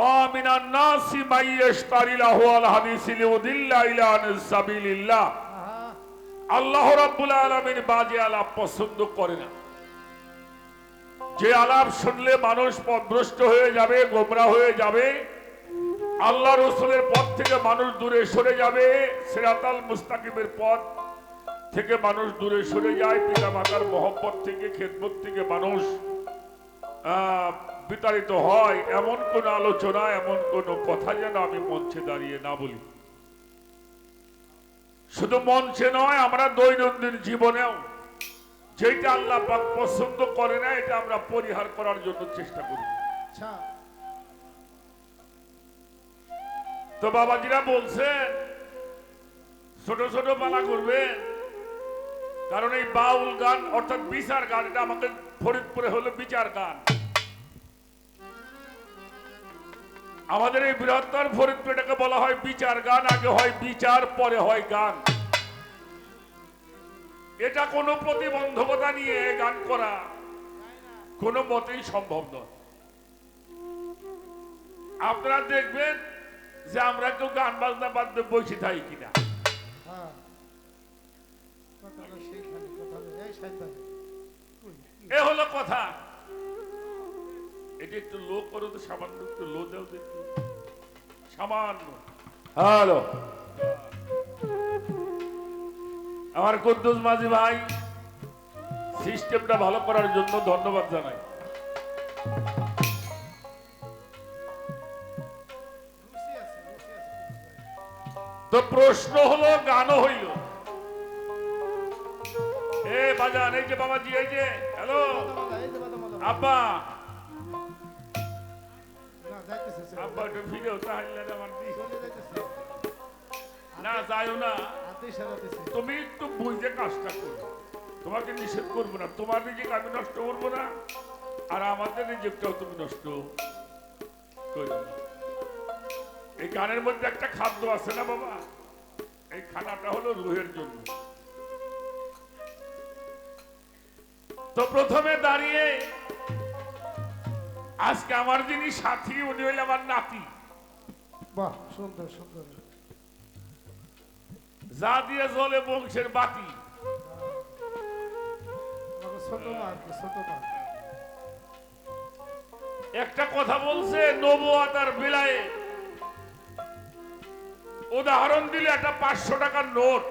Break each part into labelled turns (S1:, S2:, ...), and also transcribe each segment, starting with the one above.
S1: ومن الناس من يشتري له الحديث ليضل إلى عن سبيل الله আল্লাহ রাব্বুল আলামিন বাজে আলাপ পছন্দ করে না যে আলাপ শুনলে মানুষ পথভ্রষ্ট হয়ে যাবে গোমরা হয়ে যাবে আল্লাহ রসুলের পথ থেকে মানুষ দূরে সরে যাবে সেরাতাল মুস্তাকিমের পথ থেকে মানুষ দূরে সরে যায় পিতা মাতার মহব্বত থেকে খেদমত থেকে মানুষ আহ, বিতাড়িত হয় এমন কোন আলোচনা এমন কোন কথা যেন আমি মঞ্চে দাঁড়িয়ে না বলি। শুধু মঞ্চে নয় আমরা দৈনন্দিন জীবনেও যেটা আল্লাহ পাক পছন্দ করে না এটা আমরা পরিহার করার জন্য চেষ্টা করি।
S2: আচ্ছা।
S1: তো বাবাজিরা বলছে ছোট ছোট পালা করবে। কারণ এই বাউল গান অর্থাৎ বিচার গান এটা আমাদের ফরিদপুরে হলো বিচার গান। আমাদের এই বৃহত্তর ফরিদপুর এটাকে বলা হয় বিচার গান আগে হয় বিচার পরে হয় গান। এটা কোনো প্রতিবন্ধকতা নিয়ে গান করা কোনো মতেই সম্ভব নয়। আপনারা দেখবেন যে আমরা কেউ গান বাজনা বাজতে বসে থাকি কিনা।
S2: হ্যাঁ
S1: এ হলো কথা। এটা একটু লো করো তো সামান্য একটু লো দাও দেখি। সামান্য। হ্যালো। আমার কুদ্দুস মাঝি ভাই সিস্টেমটা ভালো করার জন্য ধন্যবাদ জানাই। তো প্রশ্ন হলো গানও হইল। এ বাজান এই যে বাবাজি এই যে হ্যালো। আব্বা। তুমি একটু বুঝে কাজটা করো। তোমাকে নিষেধ করব না। তোমার নিজেকে আমি নষ্ট করব না। আর আমাদের নিজেরটাও তুমি নষ্ট করবে এই গানের মধ্যে একটা খাদ্য আছে না বাবা? এই খানাটা হলো রুহের জন্য। তো প্রথমে দাঁড়িয়ে আজকে আমার যিনি সাথী উনি হইলে আমার নাতি।
S2: বাহ সুন্দর সুন্দর।
S1: যা দিয়ে জলে বংশের বাতি। একটা কথা বলছে নবুয়াত আর বিলায়ে। উদাহরণ দিলে একটা পাঁচশো টাকার নোট।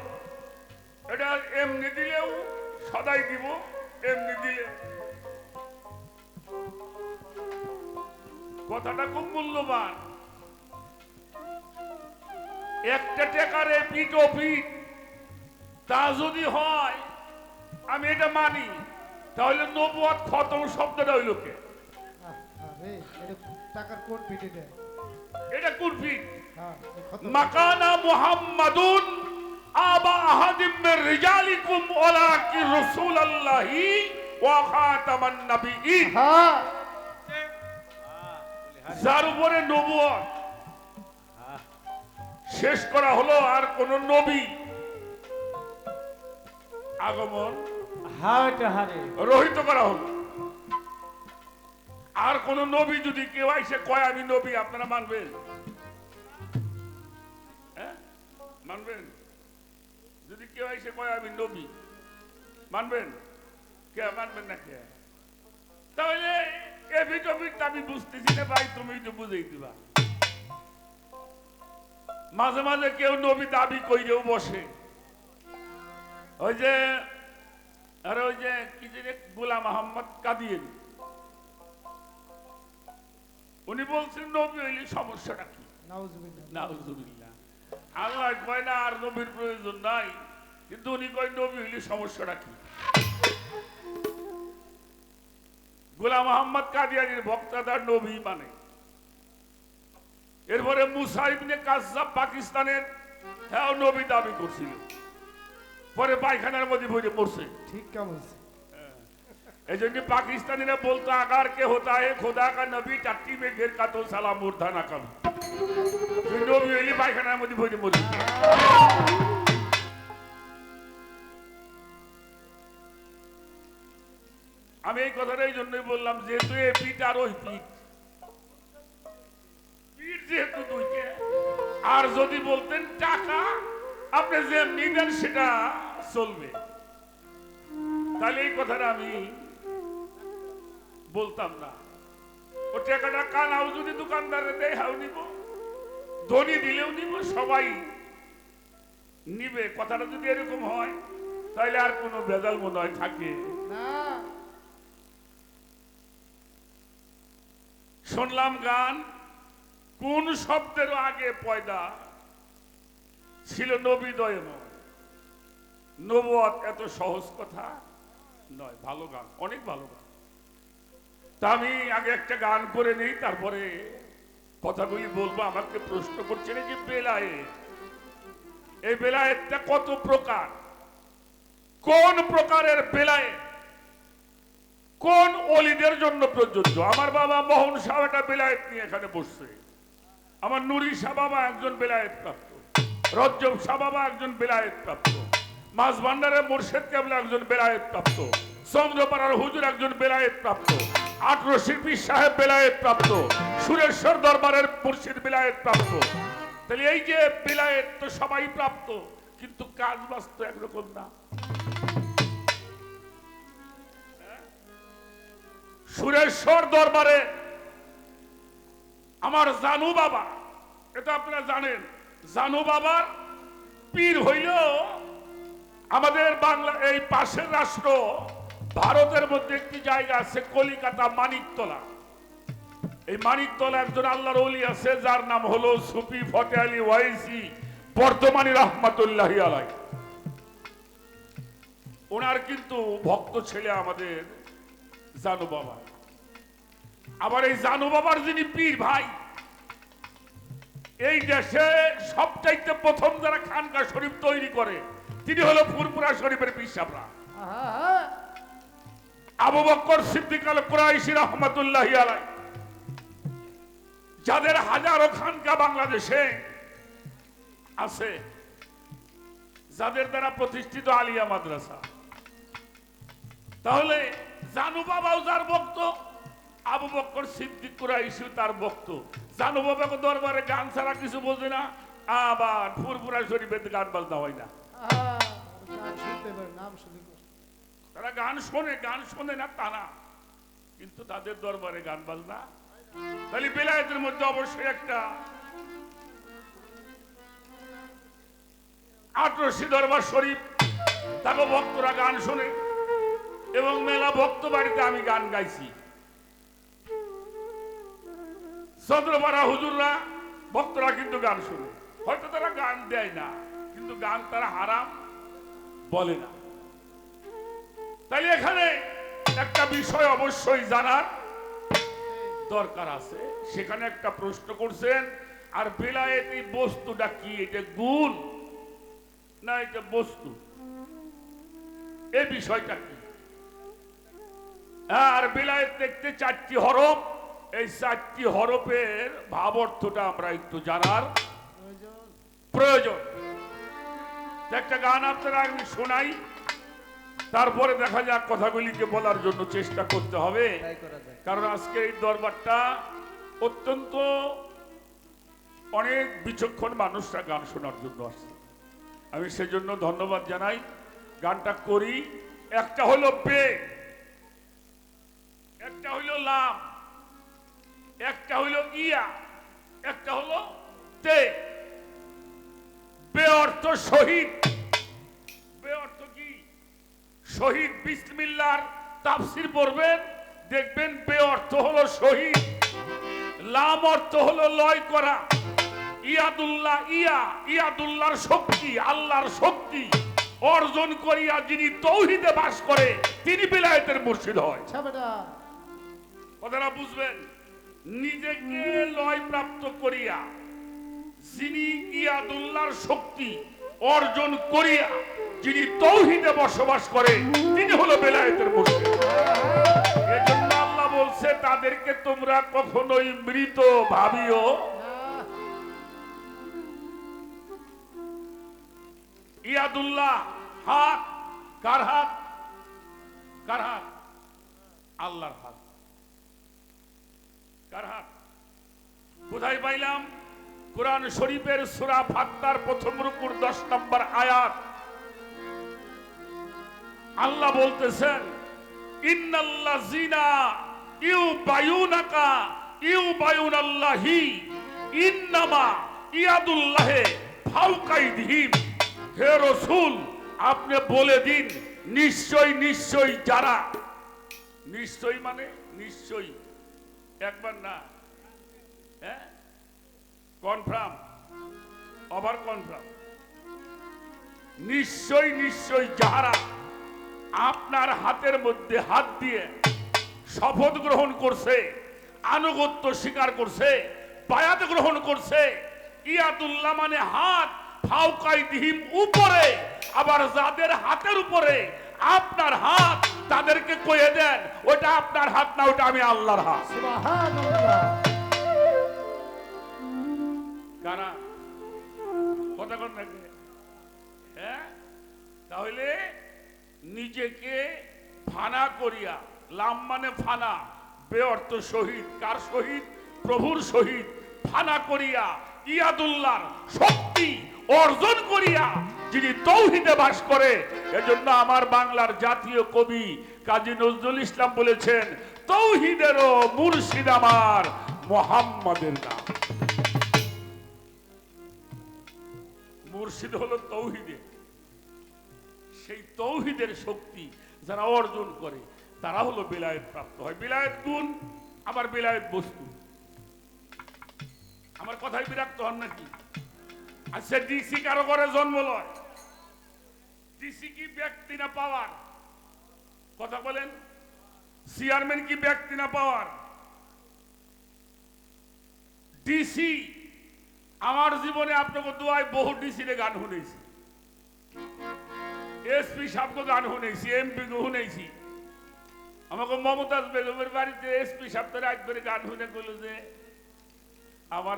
S1: এটা এমনি দিলেও সদাই দিব এমনি দিলে কথাটা খুব মূল্যবান। একটা টাকারে পিট ও পিট তা যদি হয় আমি এটা মানি তাহলে নবুয়াত খতম শব্দটা হইল কে?
S2: আহ, এটা টাকার কোন পিটে দেয়
S1: এটা কোন পিট
S2: হ্যাঁ।
S1: মাকানা মুহাম্মাদুন আবা আহাদিম মির রিজালিকুম ওয়ালাকি রাসূলুল্লাহি ওয়া খাতামান নাবিয়িন
S2: হ্যাঁ।
S1: যার উপরে নবুয়ত শেষ করা হলো আর কোন নবী। আগমন রহিত করা হলো। আর কোন নবী যদি কেউ এসে কয় আমি নবী আপনারা মানবেন? হ্যাঁ? মানবেন? যদি কেউ এসে কয় আমি নবী মানবেন? কে মানবেন না কে? তাহলে ওবিট আমি বুঝতেছি না ভাই তুমি বুঝেই দিবা। মাঝে মাঝে কেউ নবী দাবি কইরেও বসে। ওই যে আর ওই যে কি জানি গুলাম আহম্মদ কাদিয়েন। উনি বলছেন নবী হইলে সমস্যাটা কি?
S2: নাউজুবিল্লাহ।
S1: আল্লাহ কয় না আর নবীর প্রয়োজন নাই। কিন্তু উনি কয় নবী হইলে সমস্যাটা কি? গোলাম মোহাম্মদ কাদিয়ানির বক্তাদা নবী মানে। এরপরে মুসাইবনে কাজাব পাকিস্তানের হ্যাঁ নবী দাবি করছিল। পরে পায়খানার মধ্যে ভরে মরছে
S2: ঠিক কেমন হ্যাঁ।
S1: এই জন্য পাকিস্তানিরা বলতো আগার কে হতা হে খোদা কা নবী টাটি মে ঘের কা তো সালাম মুর্ধা কাম নবী হইলে পায়খানার মধ্যে ভরে মরছে আমি এই কথাটা এই জন্যই বললাম, যেহেতু এ পিঠ আর ওই পিঠ আর যদি বলতেন টাকা, আপনি যেমনি দেন সেটা চলবে। তাহলে এই কথাটা আমি বলতাম না। ও টাকাটা কানাও যদি দোকানদারে দেয়, হাও নিব। ধনী দিলেও নিব, সবাই নিবে। কথাটা যদি এরকম হয়, তাহলে আর কোনো ভেজাল মনে হয় থাকে।
S2: না।
S1: শুনলাম গান। কোন শব্দের আগে পয়দা? ছিল নবীদয় নবত এত সহজ কথা নয়, ভালো গান, অনেক ভালো গান। তা আমি আগে একটা গান করে নেই, তারপরে কথাগুলি বলব, আমাকে প্রশ্ন করছেন যে বেলায়েত। এই বেলায়েতটা কত প্রকার? কোন প্রকারের বেলায়েত? কোন অলিদের জন্য প্রযোজ্য? আমার বাবা মোহন সাহ একটা বেলায়েত নিয়ে এখানে বসছে। আমার নুরি শাহ বাবা একজন বেলায়েত প্রাপ্ত। রজ্জব শাহ বাবা একজন বেলায়েত প্রাপ্ত। মাছ ভান্ডারের মোর্শেদ কেবলা একজন বেলায়েত প্রাপ্ত। চন্দ্রপাড়ার হুজুর একজন বেলায়েত প্রাপ্ত। আটরো শিল্পী সাহেব বেলায়েত প্রাপ্ত। সুরেশ্বর দরবারের মুর্শিদ বেলায়েত প্রাপ্ত। তাহলে এই যে বেলায়েত তো সবাই প্রাপ্ত, কিন্তু কাজ বাস্তব একরকম না। সুরেশ্বর দরবারে আমার জানু বাবা, এটা আপনারা জানেন, জানু বাবার পীর হইল আমাদের বাংলা, এই পাশের রাষ্ট্র ভারতের মধ্যে একটি জায়গা আছে, কলিকাতা মানিকতলা। এই মানিকতলা একজন আল্লাহর ওলি আছে, যার নাম হলো সুফি ফতে আলী ওয়াইসি, বর্তমানী রহমাতুল্লাহি আলাই ওনার কিন্তু ভক্ত ছেলে আমাদের জানু বাবা। আবার এই জানু বাবার যিনি পীর ভাই, এই দেশে সবচাইতে প্রথম যারা খানকা শরীফ তৈরি করে, তিনি হলো ফুরপুরা শরীফের পিসাবরা আবু বক্কর সিদ্দিক আল কুরাইশি রহমতুল্লাহ আলাই যাদের হাজারো খানকা বাংলাদেশে আছে, যাদের দ্বারা প্রতিষ্ঠিত আলিয়া মাদ্রাসা। তাহলে জানু বাবাও যার ভক্ত, আবু বক্কর সিদ্দিক কুরাইশি তার ভক্ত। জানু বাবাকে দরবারে গান ছাড়া কিছু বোঝে না, আবার ফুরপুরা শরীফের গান বাজনা হয় না। তারা গান শোনে গান শোনে না তা না, কিন্তু তাদের দরবারে গান বাজনা তাহলে বেলায়েতের মধ্যে অবশ্যই একটা আটরশি দরবার শরীফ তাকে ভক্তরা গান শোনে। এবং মেলা ভক্ত বাড়িতে আমি গান গাইছি। চন্দ্রপাড়া হুজুররা, ভক্তরা কিন্তু গান শুনে। হয়তো তারা গান দেয় না, কিন্তু গান তারা হারাম বলে না। তাই এখানে একটা বিষয় অবশ্যই জানার দরকার আছে। সেখানে একটা প্রশ্ন করছেন, আর বেলায়েত বস্তুটা কি? এটা গুণ না এটা বস্তু? এই বিষয়টা কি? আর বেলায়েত দেখতে চারটি হরফ। এই চারটি হরফের ভাব অর্থটা আমরা একটু জানার
S2: প্রয়োজন।
S1: একটা গান আপনারা আমি শোনাই তারপরে দেখা যাক কথাগুলিকে বলার জন্য চেষ্টা করতে হবে। কারণ আজকে এই দরবারটা অত্যন্ত অনেক বিচক্ষণ মানুষরা গান শোনার জন্য আসছে। আমি সেজন্য ধন্যবাদ জানাই। গানটা করি। একটা হলো বে একটা হইল লাম, একটা হইল ইয়া একটা হলো তে। বে অর্থ শহীদ। বে অর্থ কি? শহীদ বিসমিল্লার তাফসির পড়বেন, দেখবেন বে অর্থ হলো শহীদ, লাম অর্থ হলো লয় করা। ইয়াদুল্লাহ ইয়া, ইয়াদুল্লাহর শক্তি, আল্লাহর শক্তি অর্জন করিয়া যিনি তৌহিদে বাস করে, তিনি বিলায়তের মুর্শিদ হয়। কথাটা বুঝবেন? নিজেকে লয় প্রাপ্ত করিয়া, যিনি ইয়াদুল্লাহর শক্তি অর্জন করিয়া, যিনি তৌহিদে বসবাস করে, তিনি হলো বেলায়েতের মুর্শিদ এজন্য আল্লাহ বলছে, তাদেরকে তোমরা কখনোই মৃত ভাবিও ইয়াদুল্লাহ হাত, কার হাত? কার হাত? আল্লাহর হাত কার হাত কোথায় পাইলাম, কোরআন শরীফের সূরা ফাত্তার প্রথম রুকুর দশ নম্বর আয়াত। আল্লাহ বলতেছেন ইন্নামা ইয়াদুল্লাহে হে রাসূল, আপনি বলে দিন, নিশ্চয় নিশ্চয় যারা। নিশ্চয় মানে নিশ্চয়। একবার না। হ্যাঁ? Confirm over confirm. নিশ্চয় নিশ্চয় যাহারা আপনার হাতের মধ্যে হাত দিয়ে শপথ গ্রহণ করছে, আনুগত্য স্বীকার করছে, বায়াত গ্রহণ করছে ইয়াতুল্লাহ মানে হাত ফাউকাই দিহিম উপরে, আবার যাদের হাতের উপরে আপনার হাত তাদেরকে কয়ে দেন, ওটা আপনার হাত না, ওটা আমি আল্লাহর হাত। কারা? কথা কন নাকি হ্যাঁ? তাহলে নিজেকে ফানা করিয়া, লাম মানে ফানা বে অর্থ শহীদ, কার শহীদ? প্রভুর শহীদ। ফানা করিয়া ইয়াদুল্লাহর শক্তি অর্জন করিয়া যিনি তৌহিদে বাস করে, এজন্য আমার বাংলার জাতীয় কবি কাজী নজরুল ইসলাম বলেছেন, তৌহিদেরও মুর্শিদ আমার মোহাম্মদের নাম। মুর্শিদ হলো তৌহিদে। সেই তৌহিদের শক্তি যারা অর্জন করে, তারা হলো বিলায়ত প্রাপ্ত হয়। বিলায়ত গুণ, আবার বিলায়ত বস্তু। আমার কথায় বিরক্ত হন নাকি? আচ্ছা ডিসি কারও করে জন্ম লয়? ডিসি কি ব্যক্তি না পাওয়ার? কথা বলেন। চেয়ারম্যান কি ব্যক্তি না পাওয়ার? ডিসি আমার জীবনে আপনাকে দোয়ায় বহু ডিসিরে গান শুনেছি। এসপি সাহেবকে গান শুনেছি, এমপি কে শুনেছি। আমাকে মমতাজ বেগমের বাড়িতে এসপি সাহেব রাত করে গান শুনে গেল যে, আমার